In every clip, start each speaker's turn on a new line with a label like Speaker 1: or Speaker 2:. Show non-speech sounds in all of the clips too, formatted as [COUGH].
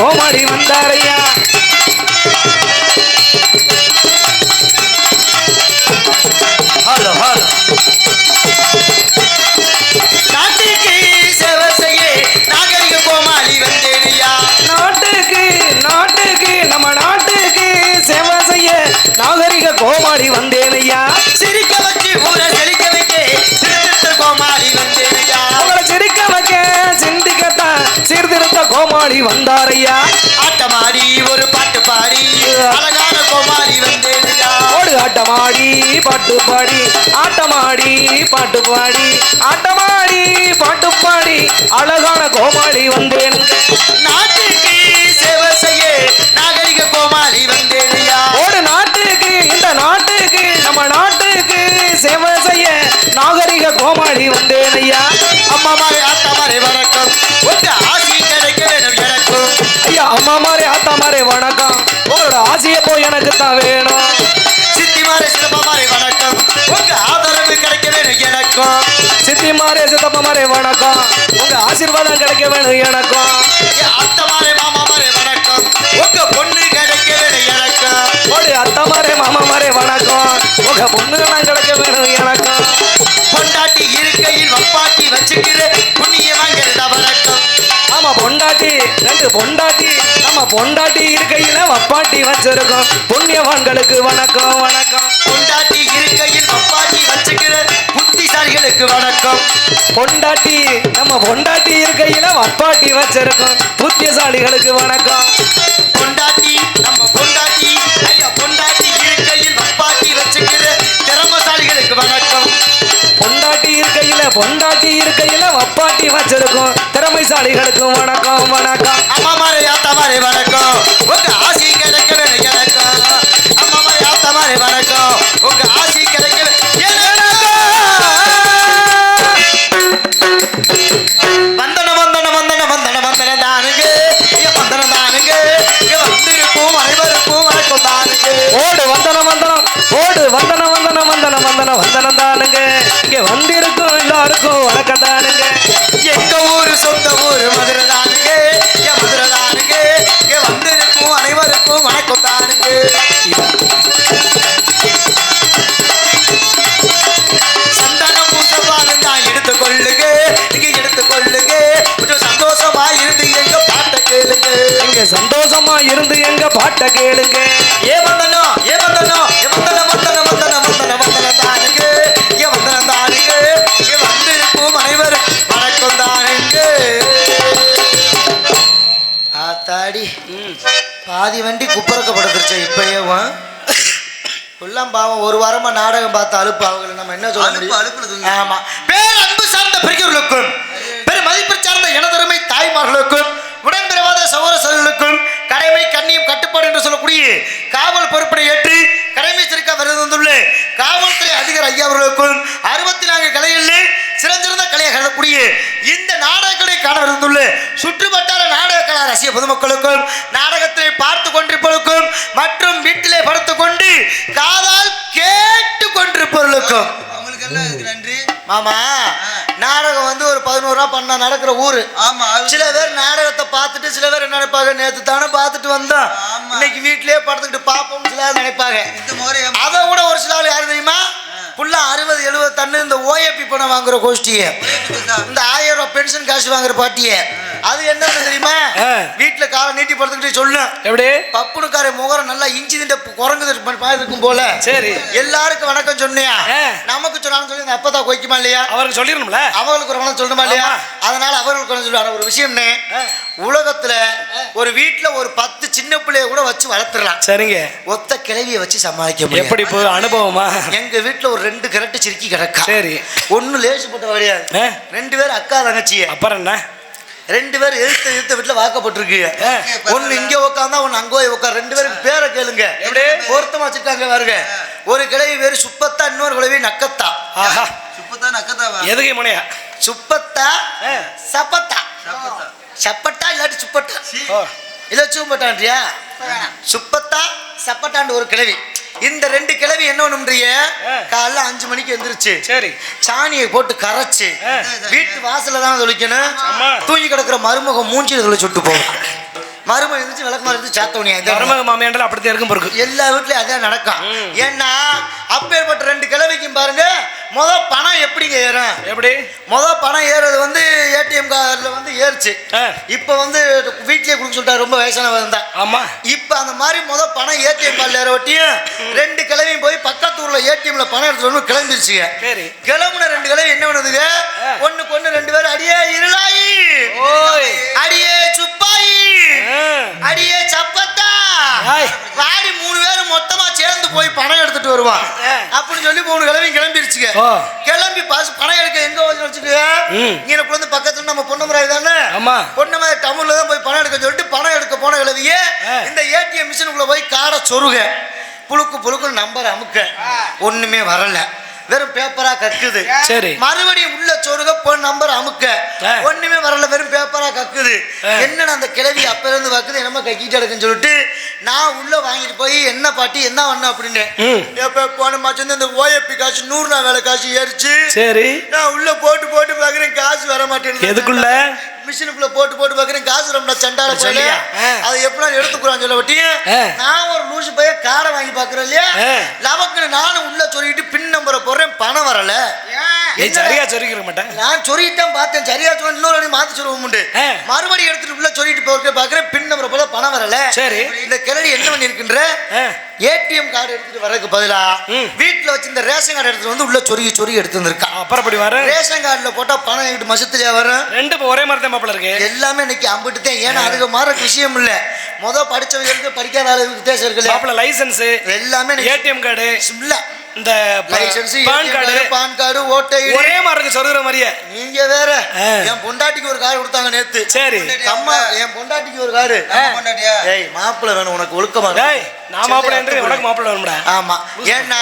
Speaker 1: கோமாளி வந்தாரையா?
Speaker 2: Hello hello. நாட்டுக்கு சேவை செய்ய நாகரிக கோமாளி வந்தேனையா?
Speaker 1: நாட்டுக்கு நாட்டுக்கு நம்ம நாட்டுக்கு சேவை செய்ய நாகரிக கோமாளி வந்தேனையா?
Speaker 2: கோமாளி
Speaker 1: வந்தாரையா?
Speaker 2: ஆட்டமாடி ஒரு பாட்டு பாடி. அழகான கோமாளி வந்தேனையா
Speaker 1: ஓடு ஆட்டமாடி பாட்டு பாடி. ஆட்டமாடி பாட்டு பாடி. ஆட்டமாடி பாட்டு பாடி. அழகான கோமாளி வந்தேன்.
Speaker 2: நாட்டுக்கு சேவை செய்ய நாகரிக கோமாளி வந்தேனையா
Speaker 1: ஓடு நாட்டுக்கு இந்த நாட்டுக்கு நம்ம நாட்டுக்கு சேவை செய்ய நாகரிக கோமாளி வந்தேன் ஐயா
Speaker 2: அம்மா மாறே ஆத்தா மாறே வணக்கம்
Speaker 1: ஐயா அம்மா மாரே ஆத்தா மாரே வணக்கம். உங்களோட ஆசையை போய் எனக்கு தான் வேணும்.
Speaker 2: சித்தி மாறே சிறப்பா மாறே வணக்கம். உங்க ஆதரவு கிடைக்க வேணும் எனக்கும்.
Speaker 1: சித்தி மாரே சித்தப்பா மாரே வணக்கம். உங்க ஆசீர்வாதம் கிடைக்க வேணும் எனக்கும்.
Speaker 2: என் அத்தை மாறே மாமா மாறே வணக்கம். உங்க பொண்ணு கிடைக்க வேணும் எனக்கும்.
Speaker 1: அத்தா மாரே மாமா மாரே வணக்கம். உங்க பொண்ணுகளாம் கிடைக்க வேணும் எனக்கும்.
Speaker 2: பொண்டாட்டி
Speaker 1: ரெண்டு பொண்டாட்டி. நம்ம பொண்டாட்டி இருக்கையில வப்பாட்டி வச்சிருக்கோம். புண்ணியவான்களுக்கு வணக்கம் வணக்கம்.
Speaker 2: பொண்டாட்டி இருக்கையில் வப்பாட்டி வச்சுக்கிற புத்திசாலிகளுக்கு வணக்கம்.
Speaker 1: பொண்டாட்டி நம்ம பொண்டாட்டி இருக்கையில வப்பாட்டி வச்சிருக்கோம். புத்தியசாலிகளுக்கு வணக்கம்.
Speaker 2: பொண்டாட்டி பொண்டாட்டி இருக்கையில வப்பாட்டி
Speaker 1: வச்சிருக்கும். திறமைசாலிகளுக்கும் வணக்கம் வணக்கம்.
Speaker 2: அம்மா மாறே ஆத்தா மாறே வணக்கம். உங்க ஆசி சந்தோஷமா இருந்து எங்க பாட்டை கேளுங்க. ஏ வந்தனோ ஏ வந்தனோ ஏ வந்தன வந்தன வந்தன வந்தன வந்தன தானுங்க ஏ வந்தன தானுங்க இங்க வந்திருக்கும் அனைவரும் வணக்கம் தானுங்க ஆத்தாடி பாதி வண்டி குப்பரக்கப்படுத்துருச்சு இப்பயேவும் எல்லாம் பாவம் ஒரு வாரமா நாடகம் பார்த்த அலுப்பு அவங்களை நம்ம என்ன சொல்ல முடியும்? ஆமா. பேர் அன்பு சார்ந்த பெரியவர்களுக்கும் பெரும் மதிப்பு சார்ந்த எனதருமை தாய்மார்களுக்கும் உடன்பிறவாத சகோதரர்களுக்கும் கடமை கண்ணியம் கட்டுப்பாடு என்று சொல்லக்கூடிய காவல் பொறுப்பினை ஏற்று கடமை சிறுக்க விருது வந்துள்ள. காவல்துறை அதிகாரி ஐயா அவர்களுக்கும் அறுபத்தி நான்கு கலைகளில் சிறந்திருந்த கலையை கருதக்கூடிய இந்த நாடகங்களை காண வந்துள்ள. சுற்றுவட்டார நாடக கலா ரசிக பொதுமக்களுக்கும் நாடகத்தை பார்த்து கொண்டிருப்பவர்களுக்கும் மற்றும் வீட்டிலே படுத்துக் கொண்டு காதால் கேட்டு கொண்டிருப்பவர்களுக்கும்.
Speaker 3: அவங்களுக்கெல்லாம் இதுக்கு நன்றி.
Speaker 2: மாமா நாடகம் வந்து ஒரு பதினோரு ரூபா பண்ணா நடக்கிற ஊரு.
Speaker 3: ஆமா
Speaker 2: சில பேர் நாடகத்தை பார்த்துட்டு சில பேர் என்ன நினைப்பாங்க? நேத்து தானே பார்த்துட்டு வந்தோம். இன்னைக்கு வீட்லயே படுத்துக்கிட்டு பார்ப்போம்னு சில நினைப்பாங்க. அதை விட ஒரு சில ஆள் யாரு தெரியுமா? புள்ள அறுபது எழுபது தன்னு இந்த ஓஏபி பணம் வாங்குற கோஷ்டிய. இந்த ஆயிரம் ரூபாய் பென்ஷன் காசு வாங்குற பாட்டிய. அது என்னன்னு தெரியுமா. வீட்டுல காலை நீட்டி படுத்துக்கிட்டு சொல்லும்
Speaker 1: எப்படி?
Speaker 2: பப்புனுக்கார முகரம் நல்லா இஞ்சி திண்ட குரங்கு இருக்கும் போல.
Speaker 1: சரி.
Speaker 2: எல்லாருக்கும் வணக்கம் சொன்னியா. நமக்கு சொன்னான்னு சொல்லி அப்பதான் கொய்க்குமா இல்லையா?
Speaker 1: அவருக்கு சொல்லிடணும்ல?
Speaker 2: அவங்களுக்கு ஒரு வணக்கம் சொல்லணுமா இல்லையா. அதனால அவங்களுக்கு ஒரு சொல்லுவாங்க ஒரு விஷயம்னு உலகத்துல ஒரு வீட்டுல ஒரு பத்து சின்ன பிள்ளைய கூட வச்சு வளர்த்துடலாம்.
Speaker 1: சரிங்க.
Speaker 2: ஒத்த கிளவிய வச்சு சமாளிக்க முடியும்
Speaker 1: எப்படி போ அனுபவமா?
Speaker 2: எங்க வீட்டுல ஒரு ரெண்டு கரட்டு சிரிக்கி கிடக்கா.
Speaker 1: சரி.
Speaker 2: ஒண்ணு லேசுப்பட்ட கிடையாது
Speaker 1: ஆ.
Speaker 2: ரெண்டு பேரும் அக்கா தங்கச்சிய.
Speaker 1: அப்புறம் என்ன?
Speaker 2: ரெண்டு பேரும் எழுத்த எழுத்த வீட்டுல வாக்கப்பட்டிருக்கு. ஒண்ணு இங்க உட்காந்தா ஒண்ணு அங்க போய் உட்கார் ரெண்டு பேருக்கு பேரை கேளுங்க.
Speaker 1: எப்படி?
Speaker 2: பொருத்தமா வச்சுட்டாங்க பாருங்க. ஒரு கிளவி பேரு சுப்பத்தா இன்னொரு கிளவி நக்கத்தா.
Speaker 1: ஆஹா.
Speaker 3: சுப்பத்தான் நக்கத்தாவா?
Speaker 1: எதுக்கு முனையா?
Speaker 2: சுப்பத்தா. சப்பத்தா.
Speaker 3: சப்பத்தா.
Speaker 2: சப்பட்டா இல்லாட்டி சுப்பட்டா? இல்ல சூப்பட்டான்றியா சுப்பத்தா சப்பட்டாண்டு ஒரு கிழவி. இந்த ரெண்டு கிழவி என்ன பண்ணும்ன்றிய?
Speaker 1: ஆ.
Speaker 2: காலைல அஞ்சு மணிக்கு எந்திரிச்சு
Speaker 1: சரி.
Speaker 2: சாணியை போட்டு கரைச்சு. வீட்டு வாசல்ல தான் தொளிக்கணும்
Speaker 1: ஆமா.
Speaker 2: தூங்கி கிடக்குற மருமகம் மூஞ்சில தொலை சுட்டு போகும். மருமக இருந்துச்சு விளக்கு இருந்துச்சு சாத்தவனியா இதான்.
Speaker 1: மருமக மாமியாண்டல அப்படித்தான் இருக்கும் பொறுக்கு.
Speaker 2: எல்லா வீட்லயும் அதான் நடக்கும். ஏன்னா அப்பேற்பட்ட ரெண்டு கிழவிக்கும் பாருங்க முத பணம் எப்படிங்க ஏறும்?
Speaker 1: எப்படி?
Speaker 2: முத பணம் ஏறுறது வந்து ஏடிஎம் கார்டில் வந்து ஏறுச்சு. இப்போ வந்து வீட்லயே கொடுக்க சொல்லிட்டாரு ரொம்ப வயசானவங்க இருந்தா
Speaker 1: ஆமா.
Speaker 2: இப்போ அந்த மாதிரி முத பணம் ஏடிஎம் கார்டில் ஏற ஒட்டியும் ரெண்டு கிழமையும் போய் பக்கத்து ஊர்ல ஏடிஎம்ல பணம் எடுத்துட்டு கிளம்பிருச்சுங்க.
Speaker 1: சரி.
Speaker 2: கிளம்புன ரெண்டு கிழமை என்ன பண்ணுதுங்க? வருவான். அப்படின்னு சொல்லி மூணு கிழமையும் கிளம்பிருச்சுங்க. கிளம்பி பாஸ் பணம் எடுக்க எங்க
Speaker 1: ம்.
Speaker 2: இங்க வந்து பக்கத்துல நம்ம பொன்னமராய் தானே?
Speaker 1: ஆமா.
Speaker 2: பொன்னமராய் டவுன்ல தான் போய் பணம் எடுக்க சொல்லிட்டு பணம் எடுக்க போன கிழவியே
Speaker 1: ஆ.
Speaker 2: இந்த ஏடிஎம் மிஷினுக்குள்ள போய் காடை சொருக. புழுக்கு புழுக்கு நம்பர் அமுக்க. ஒண்ணுமே வரல. வெறும் பேப்பரா கக்குது.
Speaker 1: சரி.
Speaker 2: மறுபடியும் உள்ள சொருக போன் நம்பர் அமுக்க. ஒண்ணுமே வரல வெறும் பேப்பரா கக்குது.
Speaker 1: ஆ.
Speaker 2: என்னடா அந்த கிழவி அப்ப இருந்து பாக்குது என்னமா கக்கிட்டு எடுக்குன்னு சொல்லிட்டு நான் உள்ள வாங்கிட்டு போய் என்ன பாட்டி என்ன பண்ண அப்படின்னு. எப்ப போன மாச்சு இந்த ஓஎப்பி காசு நூறு நாள் வேலை காசு ஏறிச்சு.
Speaker 1: சரி.
Speaker 2: நான் உள்ள போட்டு போட்டு பாக்குறேன் காசு வர மாட்டேங்குது.
Speaker 1: எதுக்குள்ள?
Speaker 2: மிஷினுக்குள்ள போட்டு போட்டு பாக்குறேன் காசு ரொம்ப சண்டால?
Speaker 1: ஆ.
Speaker 2: அதை எப்படி எடுத்துக்கிறான் சொல்ல
Speaker 1: ஆ.
Speaker 2: நான் ஒரு லூசு பைய காடை வாங்கி பாக்குறேன் இல்லையா. லவக்குன்னு நானும் உள்ள சொல்லிட்டு பின் நம்பரை போடுறேன் பணம் வரல?
Speaker 1: சரியா சொல்லிக்கிற மாட்டேன்
Speaker 2: நான் சொல்லிட்டேன் பார்த்தேன் சரியா சொல்ல இன்னொரு வாட்டி மாத்தி சொல்லுவோம்
Speaker 1: ஆ.
Speaker 2: மறுபடியும் எடுத்துட்டு உள்ள சொல்லிட்டு போக பாக்குறேன் பின் நம்பரை போல பணம் வரல
Speaker 1: சரி.
Speaker 2: இந்த கிளடி என்ன பண்ணி இருக்கின்ற
Speaker 1: ஆ.
Speaker 2: ஏடிஎம் கார்டு எடுத்துட்டு வரதுக்கு பதிலா. வீட்டுல வச்சு இந்த ரேஷன் கார்டு எடுத்துட்டு வந்து உள்ள சொருகி சொருகி எடுத்து வந்திருக்கான்
Speaker 1: அப்புறம் அப்படி வர
Speaker 2: ரேஷன் கார்டுல போட்டா பணம் எங்கிட்டு மசத்துலயா வரும்
Speaker 1: ரெண்டு ஒரே மாதிரி தான் மாப்பிள்ள இருக்கு.
Speaker 2: எல்லாமே இன்னைக்கு அம்பிட்டு தான் ஏன்னா அதுக்கு மாற விஷயம் இல்ல. முத படிச்சவங்களுக்கு படிக்காத ஆளுக்கு வித்தியாசம் இருக்குல்ல
Speaker 1: மாப்பிள்ள லைசன்ஸ்
Speaker 2: எல்லாமே
Speaker 1: ஏடிஎம் கார்டு
Speaker 2: இல்ல
Speaker 1: இந்த
Speaker 2: licence
Speaker 1: PAN card
Speaker 2: PAN card ஓட்டை.
Speaker 1: ஒரே மாதிரி இருக்கு சொல்ற மாதிரியே.
Speaker 2: நீங்க வேற. என் பொண்டாட்டிக்கு ஒரு கார் கொடுத்தாங்க நேத்து.
Speaker 1: சரி.
Speaker 2: அம்மா என் பொண்டாட்டிக்கு ஒரு காரு.
Speaker 3: பொண்டாட்டியா?
Speaker 2: ஏய் மாப்பிள்ளை வேணும் உனக்கு ஒழுக்கமா
Speaker 1: டேய். நான் மாப்பிள்ள என்று உனக்கு மாப்பிள்ள வேணும்டா.
Speaker 2: ஆமா. ஏன்னா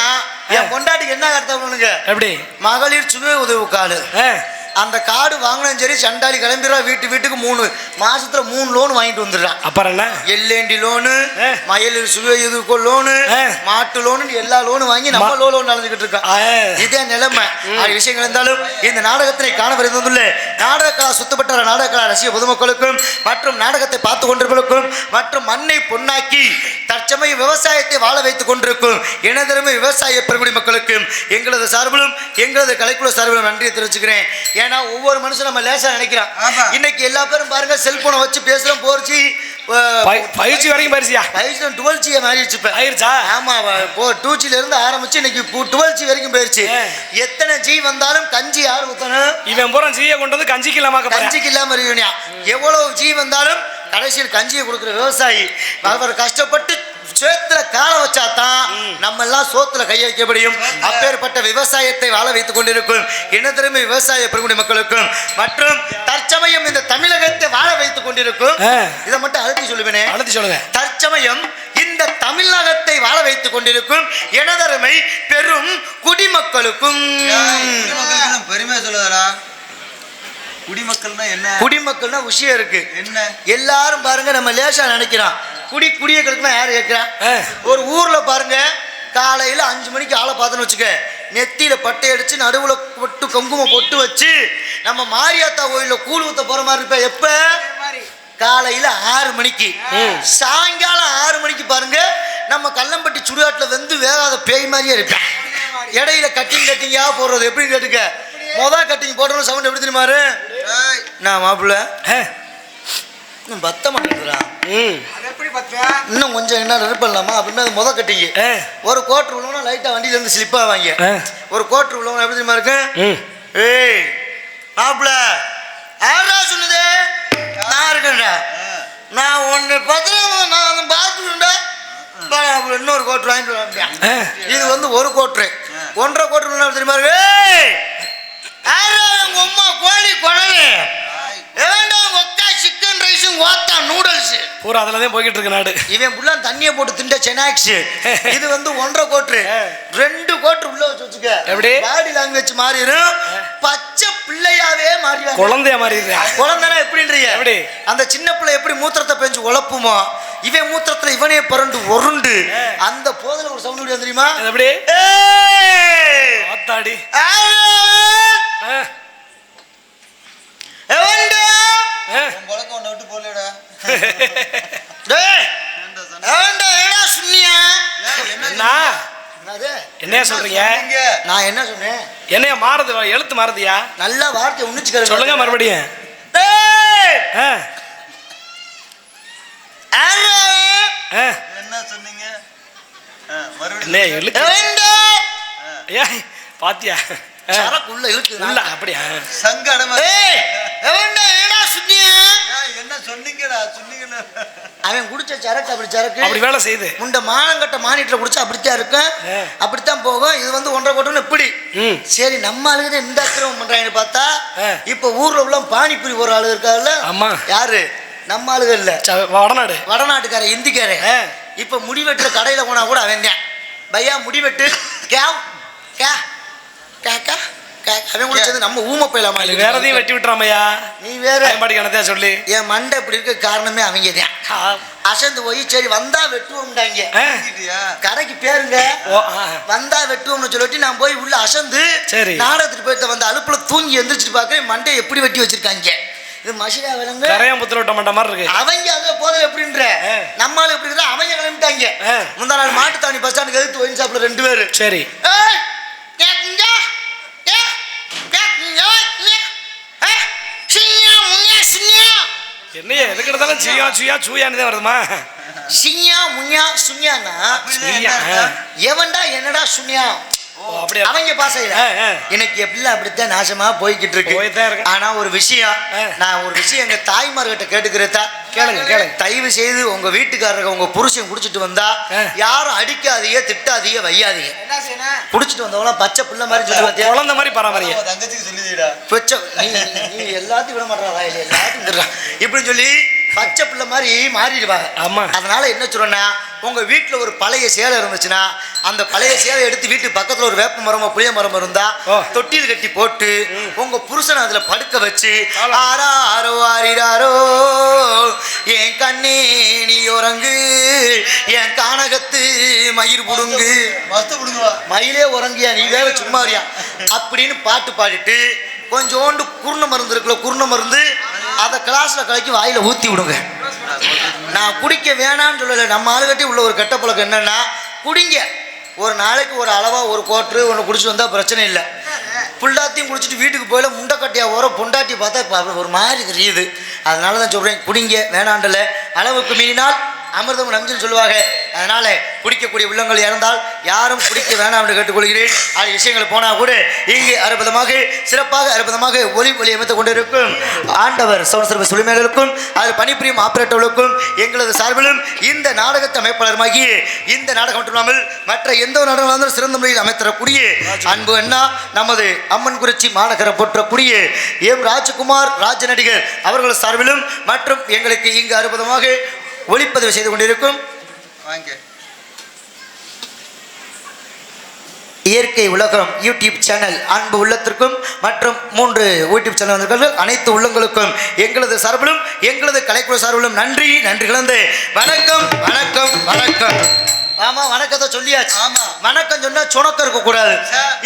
Speaker 2: என் பொண்டாட்டிக்கு என்ன கருத்தவனுங்க
Speaker 1: எப்படி?
Speaker 2: மகளிர் சுய உதவி கார்டு. அந்த கார்டு வாங்கினாலும் சரி சண்டாளி கிளம்பிடுறா வீட்டு வீட்டுக்கு மூணு மாசத்துல மூணு லோன் வாங்கிட்டு வந்துடுறான்.
Speaker 1: அப்புறம் என்ன?
Speaker 2: L and T loan. மயில் சுய இதுக்கோ லோனு. மாட்டு லோனு எல்லா லோனும் வாங்கி நம்ம
Speaker 1: மா-
Speaker 2: லோன் நடந்துகிட்டு இருக்கான். இதே நிலைமை. விஷயங்கள் இருந்தாலும் இந்த நாடகத்தினை காண வருந்துள்ள நாடக கலா சுத்தப்பட்ட நாடக கலா ரசிக பொதுமக்களுக்கும் மற்றும் நாடகத்தை பார்த்து கொண்டிருப்பவர்களுக்கும் மற்றும் மண்ணை பொன்னாக்கி தற்சமய விவசாயத்தை வாழ வைத்துக் கொண்டிருக்கும் எனதருமை விவசாய பெருங்குடி மக்களுக்கும் எங்களது சார்பிலும் எங்களது கலைக்குழு சார்பிலும் நன்றியை தெரிவிச்சுக்கிறேன். ஏன்னா ஒவ்வொரு மனுஷன் நம்ம லேசா நினைக்கிறான். இன்னைக்கு எல்லா பேரும் பாருங்க செல்போனை வச்சு பேசுறோம் போர்ச்சி
Speaker 1: பயிற்சி வரைக்கும் பயிற்சியா?
Speaker 2: பைசன் டுவெல் ஜியை மாறிடுச்சு இப்ப.
Speaker 1: ஆயிருச்சா
Speaker 2: ஆமா இப்போ டூ ஜில இருந்து ஆரம்பிச்சு இன்னைக்கு டுவெல் ஜி வரைக்கும் போயிருச்சு. எத்தனை ஜி வந்தாலும் கஞ்சி யார் ஊத்தணும்
Speaker 1: இவன் பூரா ஜீய கொண்டு வந்து கஞ்சிக்கு இல்லாம
Speaker 2: கஞ்சிக்கு இல்லாம இருக்கணும் எவ்வளவு ஜி வந்தாலும் கடைசியில் கஞ்சியை கொடுக்குற விவசாயி. அவர் கஷ்டப்பட்டு சேத்துல கால வச்சாதான் நம்ம எல்லாம் சோத்துல கை வைக்க முடியும். அப்பேற்பட்ட விவசாயத்தை வாழ வைத்துக் கொண்டிருக்கும். இனத்திறமை விவசாய பெருங்குடி மக்களுக்கும். மற்றும் தற்சமயம் இந்த தமிழகத்தை வாழ வைத்துக் கொண்டிருக்கும். இதை மட்டும் அழுத்தி சொல்லுவேனே.
Speaker 1: அழுத்தி சொல்லுங்க.
Speaker 2: தற்சமயம் இந்த தமிழகத்தை வாழ வைத்துக் கொண்டிருக்கும் எனதருமை பெரும் குடிமக்களுக்கும்.
Speaker 3: பெருமையா சொல்லுதாடா? குடிமக்கள்னா என்ன?
Speaker 2: குடிமக்கள்னா விஷயம் இருக்கு.
Speaker 3: என்ன?
Speaker 2: எல்லாரும் பாருங்க நம்ம லேசா நினைக்கிறோம் குடி குடியக்களுக்குலாம் யார் கேட்கிறான். ஒரு ஊர்ல பாருங்க காலையில அஞ்சு மணிக்கு ஆளை பார்த்தோன்னு வச்சுக்க நெத்தியில பட்டை அடிச்சு நடுவுல பொட்டு குங்குமம் பொட்டு வச்சு நம்ம மாரியாத்தா கோயில்ல கூழ் ஊத்த போற மாதிரி இருப்ப எப்ப? காலையில ஆறு மணிக்கு. சாயங்காலம் ஆறு மணிக்கு பாருங்க நம்ம கல்லம்பட்டி சுடுகாட்டுல வெந்து வேகாத பேய் மாதிரியே இருப்பேன் இடையில கட்டிங் கட்டிங்கா போடுறது எப்படி கேட்டுக்க. மொதல் கட்டிங் போடுறோம் சவுண்ட் எப்படி தெரியுமாரு
Speaker 3: ஏய்,
Speaker 2: நான் மாப்பிள்ள. இன்னும் பத்த? மாட்டேங்கிறான் இன்னும் கொஞ்சம் என்ன ரெடி பண்ணலாமா? அப்படின்னு அது முத கட்டிங்க. ஒரு கோட்டர் உள்ளவனா லைட்டா வண்டியில இருந்து ஸ்லிப் ஆவாங்க. ஒரு கோட்டர் உள்ளவனா எப்படி தெரியுமா இருக்கு? ஏய் மாப்பிள ஆறா சொன்னதே? நான் இருக்கேன்டா. நான் ஒன்னு பத்திரமா நான் பார்த்துட்டேன்டா இன்னொரு கோட்டர் வாங்கிட்டு. இது வந்து ஒரு கோட்டரு ஒன்றரை கோட்டர் உள்ள தெரியுமா இருக்கு? ஆறா உங்க அம்மா கோழி ஏண்டா அக்கா சிக்கன் ரைஸும் ஓத்தா நூடுல்ஸ்
Speaker 1: பூரா அதுல தான் போய்கிட்டு இருக்கு நாடு.
Speaker 2: இவன் புள்ள தண்ணியை போட்டு திண்ட செனாக்ஸ். [LAUGHS] இது வந்து ஒன்றரை கோட்ரு ரெண்டு கோட்ரு உள்ள வச்சு வச்சுக்க.
Speaker 1: எப்படி?
Speaker 2: பாடி லாங்குவேஜ் மாறிடும். பச்சை பிள்ளையாவே மாறிடும்
Speaker 1: குழந்தைய இருக்கா
Speaker 2: குழந்தைனா எப்படின்றீங்க?
Speaker 1: எப்படி?
Speaker 2: அந்த சின்ன பிள்ளை எப்படி மூத்திரத்தை பெஞ்சு உழப்புமோ இவன் மூத்திரத்துல இவனே பரண்டு உருண்டு. அந்த போதுல ஒரு சவுண்ட் தெரியுமா?
Speaker 1: எப்படி! ஆத்தாடி. என்ன? சொல்றீங்க?
Speaker 2: நான் என்ன சொன்னேன்?
Speaker 1: என்னைய மாறுது எழுத்து மாறுதியா?
Speaker 2: நல்ல வார்த்தை உன்னிச்சுக்க
Speaker 1: சொல்லுங்க மறுபடியும்.
Speaker 3: என்ன சொன்னீங்க? மறுபடியும்
Speaker 1: பாத்தியா? ஆ,
Speaker 2: சரக்கு உள்ள இழுக்குது
Speaker 1: உள்ள அப்படியா?
Speaker 3: சங்க அடமா
Speaker 2: ஏய், எவன்டா ஏடா சுத்தியா?
Speaker 3: ஏய், என்ன சொன்னீங்கடா சொன்னீங்கடா.
Speaker 2: அவன் குடிச்ச சரக்கு அப்படி சரக்கு.
Speaker 1: அப்படி வேலை செய்யுது.
Speaker 2: முண்ட மானங்கட்ட மானிட்டர் குடிச்சா அப்படித்தான் இருக்கும். அப்படித்தான் போகும். இது வந்து ஒன்றரை கோட்டம்னு இப்படி சரி நம்ம ஆளுங்க இந்த அக்கிரமம் பண்றாங்கன்னு பார்த்தா. இப்ப ஊர்ல உள்ள பானிபூரி ஒரு ஆளு இருக்காருல்ல?
Speaker 1: ஆமா.
Speaker 2: யாரு? நம்ம ஆளுங்க இல்ல.
Speaker 1: வடநாடு.
Speaker 2: வடநாட்டுக்கார இந்திக்காரன். இப்ப முடி வெட்டுற கடையில போனா கூட அவன் தான். பையா முடி வெட்டு கேவ் கே கே. கே கே அவன் கூட சேர்ந்து நம்ம ஊம போயிடலாமா
Speaker 1: அது வேற எதையும் வெட்டி விட்டுறாமையா?
Speaker 2: நீ வேற.
Speaker 1: பயன்பாடு கணத்தையா சொல்லி?
Speaker 2: என் மண்டை இப்படி இருக்க காரணமே அவங்க தான் அசந்து போய் சரி வந்தா வெட்டுவோம்டாங்க கடைக்கு பேருங்க. வந்தா வெட்டுவோம்னு சொல்லிட்டு நான் போய் உள்ள அசந்து
Speaker 1: சரி.
Speaker 2: நாடகத்துக்கு போயிட்டு வந்த அலுப்புல தூங்கி எந்திரிச்சிட்டு பார்க்கறேன் மண்டையை எப்படி வெட்டி வச்சிருக்காங்க. இது மசிடா விலங்கு.
Speaker 1: கரையான் புத்துல விட்ட மாட்ட மாதிரி இருக்கு.
Speaker 2: அவங்க அங்க போதும் எப்படின்ற?
Speaker 1: ஆ.
Speaker 2: நம்மால எப்படி இருந்தா அவங்க கிளம்பிட்டாங்க. முந்தா நாள் மாட்டுத்தாவணி பஸ் ஸ்டாண்டுக்கு எதிர்த்து ஒயின் ஷாப்ல ரெண்டு பேரு.
Speaker 1: சரி
Speaker 2: ஏய், கேக்குங்க? ஏ, கேக்குங்க? ஏ, ஏ, சிங்யா, முன்யா, சிங்யா.
Speaker 1: என்னைய எதுக்கு எடுத்தாலும் சுயா சுயா சூயான்னு தான் வருதுமா
Speaker 2: சிங்யா, முன்யா,
Speaker 3: அர்த்தம்?
Speaker 2: எவன்டா என்னடா சுன்யா? அவங்க
Speaker 1: ஆ.
Speaker 2: எனக்கு எப்படிலாம் அப்படித்தான் நாசமா போய்கிட்டு இருக்கு. ஆனா ஒரு விஷயம்
Speaker 1: ஆ.
Speaker 2: நான் ஒரு விஷயம் எங்க தாய்மார்கிட்ட கேட்டுக்கிறதா
Speaker 1: கேளுங்க, கேளுங்க.
Speaker 2: தயவு செய்து உங்க வீட்டுக்காரங்க உங்க புருஷன் குடிச்சிட்டு வந்தா. யாரும் அடிக்காதீங்க திட்டாதீங்க வையாதீங்க
Speaker 3: என்ன செய்யணும்
Speaker 2: குடிச்சிட்டு வந்தவங்களாம் பச்சை புள்ள மாதிரி சொல்லி
Speaker 1: குழந்தை மாதிரி பராமரிங்க
Speaker 3: தங்கச்சிக்கு சொல்லிடுடா
Speaker 2: பச்சை நீ எல்லாத்தையும் விட மாட்டா வாயில எல்லாத்தையும். இப்படி சொல்லி பச்சை பிள்ளை மாதிரி மாறிடுவாங்க.
Speaker 1: ஆமா.
Speaker 2: அதனால என்ன சொல்றேன்னா உங்க வீட்டுல ஒரு பழைய சேலை இருந்துச்சுன்னா அந்த பழைய சேலை எடுத்து வீட்டு பக்கத்துல ஒரு வேப்ப மரமோ புளிய மரம் இருந்தா
Speaker 1: ஓ.
Speaker 2: தொட்டில் கட்டி போட்டு உங்க புருஷனை அதுல படுக்க வச்சு ஆரோ ஆரிராரோ என் கண்ணே நீ உறங்கு என் கானகத்து மயிர் புடுங்கு.
Speaker 3: மஸ்து புடுங்குவா.
Speaker 2: மயிலே உறங்கியா நீ வேற சும்மா வரியா அப்படின்னு பாட்டு பாடிட்டு கொஞ்சோண்டு குருண மருந்து இருக்குல்ல குருண மருந்து அதை கிளாஸ்ல கலக்கி வாயில ஊத்தி விடுங்க. நான் குடிக்க வேணாம்னு சொல்லலை நம்ம ஆளுகட்டி உள்ள ஒரு கெட்ட பழக்கம் என்னன்னா குடிங்க. ஒரு நாளைக்கு ஒரு அளவாக ஒரு கோட்ரு ஒன்று குடிச்சு வந்தால் பிரச்சனை இல்லை. புல்லாத்தையும் குடிச்சிட்டு வீட்டுக்கு போயில முண்டைக்கட்டியாக ஓர பொண்டாட்டி பார்த்தா ஒரு மாதிரி தெரியுது. அதனால தான் சொல்கிறேன் குடிங்க வேணாண்டல அளவுக்கு மீறினால் அமிர்தம் நஞ்சுன்னு சொல்லுவாங்க. அதனால குடிக்கக்கூடிய உள்ளங்கள் இறந்தால் யாரும் குடிக்க வேணாம் என்று கேட்டுக்கொள்கிறேன். அது விஷயங்கள் போனா கூட இங்கு அற்புதமாக சிறப்பாக அற்புதமாக ஒலி ஒலி அமைத்துக் கொண்டிருக்கும் ஆண்டவர் சௌசரவ சுழிமையாளருக்கும் அது பணிபுரியும் ஆபரேட்டர்களுக்கும் எங்களது சார்பிலும் இந்த நாடகத்தை அமைப்பாளருமாகி இந்த நாடகம் மட்டுமில்லாமல் மற்ற எந்த ஒரு நாடகம் சிறந்த முறையில் அமைத்தரக்கூடிய அன்பு அண்ணா நமது அம்மன் குறிச்சி மாநகர போற்றக்கூடிய எம் ராஜகுமார் ராஜ நடிகர் அவர்கள் சார்பிலும் மற்றும் எங்களுக்கு இங்கு அற்புதமாக ஒளிப்பதிவு செய்து கொண்டிருக்கும்
Speaker 3: வாங்க.
Speaker 2: இயற்கை உலகம் யூடியூப் சேனல் அன்பு உள்ளத்திற்கும் மற்றும் மூன்று யூடியூப் சேனல் வந்திருக்கிறார்கள் அனைத்து உள்ளங்களுக்கும் எங்களது சார்பிலும் எங்களது கலைக்குழு சார்பிலும் நன்றி நன்றி கலந்து. வணக்கம் வணக்கம் வணக்கம். ஆமா வணக்கத்தை சொல்லியாச்சு.
Speaker 3: ஆமா.
Speaker 2: வணக்கம் சொன்னா சுணக்கம் இருக்க கூடாது.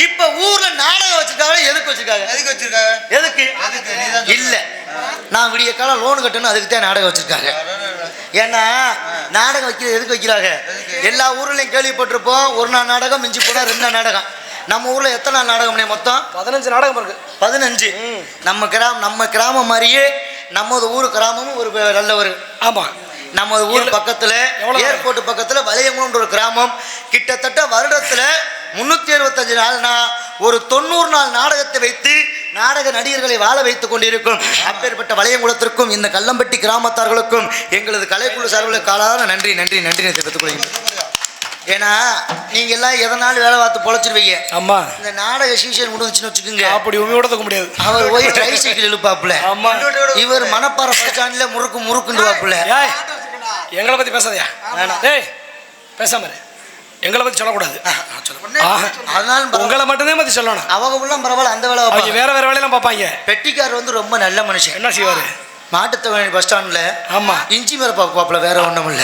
Speaker 2: இப்ப ஊர்ல நாடகம் வச்சிருக்காங்க எதுக்கு வச்சிருக்காங்க?
Speaker 3: எதுக்கு வச்சிருக்காங்க?
Speaker 2: எதுக்கு. இல்ல. நான் விடிய காலம் லோன் கட்டணும் அதுக்கு தான் நாடகம் வச்சிருக்காங்க. ஏன்னா நாடகம் வைக்கிறது எதுக்கு வைக்கிறாங்க? எல்லா ஊர்லயும் கேள்விப்பட்டிருப்போம் ஒரு நாள் நாடகம் மிஞ்சி போனா ரெண்டு நாள் நாடகம். நம்ம ஊர்ல எத்தனை நாள் நாடகம்னே மொத்தம்?
Speaker 1: பதினஞ்சு நாடகம் இருக்கு.
Speaker 2: பதினஞ்சு. நம்ம கிராமம் நம்ம கிராமம் மாதிரியே நமது ஊர் கிராமமும் ஒரு நல்ல ஒரு
Speaker 1: ஆமா.
Speaker 2: நமது ஊர் பக்கத்துல ஏர்போர்ட் பக்கத்துல வலையங்குன்ற ஒரு கிராமம். கிட்டத்தட்ட வருடத்துல முன்னூத்தி அறுபத்தஞ்சு நாள்னா ஒரு தொண்ணூறு நாள் நாடகத்தை வைத்து நாடக நடிகர்களை வாழ வைத்துக் கொண்டிருக்கும். அப்பேற்பட்ட வளையங்குளத்திற்கும் இந்த கல்லம்பட்டி கிராமத்தார்களுக்கும் எங்களது கலைக்குழு சார்பில் காலான நன்றி நன்றி நன்றி தெரிவித்துக் கொள்கிறேன் ஏன்னா நீங்க எல்லாம் எதனாலும் வேலை பார்த்து பொழைச்சிருவீங்க?
Speaker 1: ஆமா.
Speaker 2: இந்த நாடக சீசன் முடிஞ்சுன்னு வச்சுக்கோங்க.
Speaker 1: அப்படி உண்மையோட தூக்க முடியாது.
Speaker 2: அவர் போய் ட்ரைசைக்கிள் இழுப்பாப்புல.
Speaker 1: ஆமா.
Speaker 2: இவர் மணப்பாறை பச்சாண்டில் முறுக்கு முறுக்குண்டு வாப்புல
Speaker 1: எங்களை பத்தி பேசாதயா?
Speaker 2: வேணாம்.
Speaker 1: டேய் பேசாம இரு. எங்களை பத்தி சொல்லக்கூடாது. உங்களை மட்டும்தான் பத்தி சொல்லணும்.
Speaker 2: அவங்க உள்ள பரவாயில்ல அந்த வேலை
Speaker 1: அவங்க. வேற வேற வேலையெல்லாம் பார்ப்பாங்க.
Speaker 2: பெட்டிக்கார் வந்து ரொம்ப நல்ல மனுஷன்.
Speaker 1: என்ன செய்வாரு?
Speaker 2: மாட்டுத்தவணி பஸ் ஸ்டாண்ட்ல
Speaker 1: ஆமா.
Speaker 2: இஞ்சி மேல பாப்பாப்புல வேற ஒண்ணும் இல்ல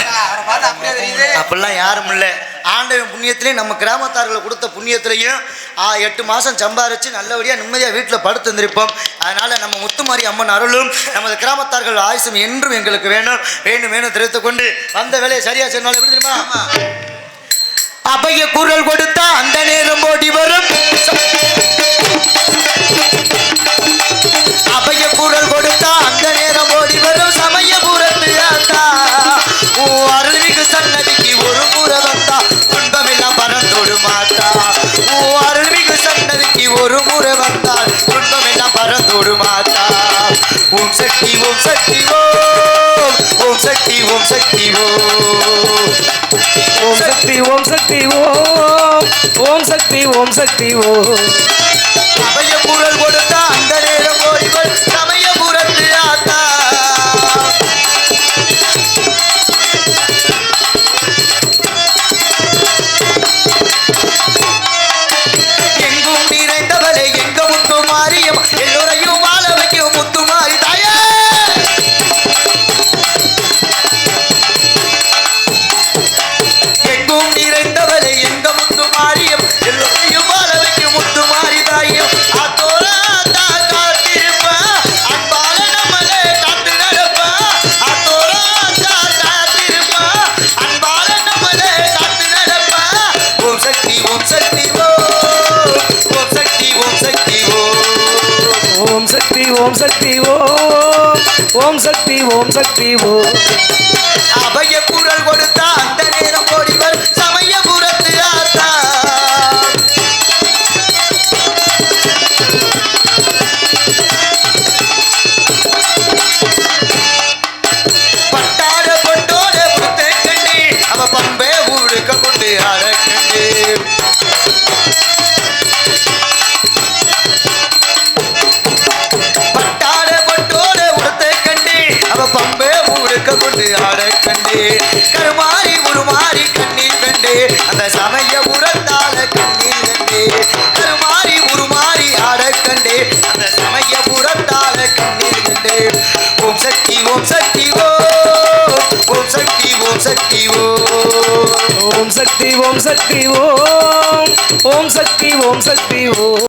Speaker 2: அப்படிலாம் யாரும் இல்ல ஆண்டவன் புண்ணியத்திலையும் நம்ம கிராமத்தார்களை கொடுத்த புண்ணியத்திலையும் எட்டு மாசம் சம்பாரிச்சு நல்லபடியா நிம்மதியா வீட்டுல படுத்து இருந்திருப்போம். அதனால நம்ம முத்துமாரி அம்மன் அருளும் நமது கிராமத்தார்கள் ஆயுசும் என்றும் எங்களுக்கு வேணும். வேண்டும் வேணும் தெரிவித்துக் கொண்டு வந்த வேலையை சரியா சொன்னாலும் எப்படி தெரியுமா? அபய குரல் கொடுத்தா அந்த நேரம் ஓடி வரும். அபய குரல் கொடுத்தா அந்த நேரம் ஓடி வரும். சமயபுரத்து அருள்மிகு வந்தா மாத்தா ஓ அருள்மிகு சன்னதிக்கு ஒரு முறை வந்தால் துன்பமெல்லாம் பறந்தோடு மாத்தா ஓம் சக்தி ஓம் சக்தி ஓம். ஓம் சக்தி ஓம் சக்தி ஓம்.
Speaker 1: சக்தி ஓம் சக்தி ஓம். ஓம் சக்தி ஓம் சக்தி ஓம்.
Speaker 2: அபய குரல் கொடுத்தா அந்த ஓம் சக்தி ஓம் சக்தி ஓம். அபய குரல் கொடுத்த அந்த நேரம் ஓடிவர் ஆட கண்டு கருமாறி உருமாறி கண்ணீர் கண்டு அந்த சமய உரத்தால கண்ணீர் கண்டு கருமாறி உருமாறி ஆட கண்டு அந்த சமய உரத்தால கண்ணீர் கண்டு ஓம் சக்தி ஓம் சக்தி ஓம் ஓம் சக்தி ஓம் சக்தி ஓ.
Speaker 1: ஓம் சக்தி ஓம் சக்தி ஓம் ஓம் சக்தி ஓம் சக்தி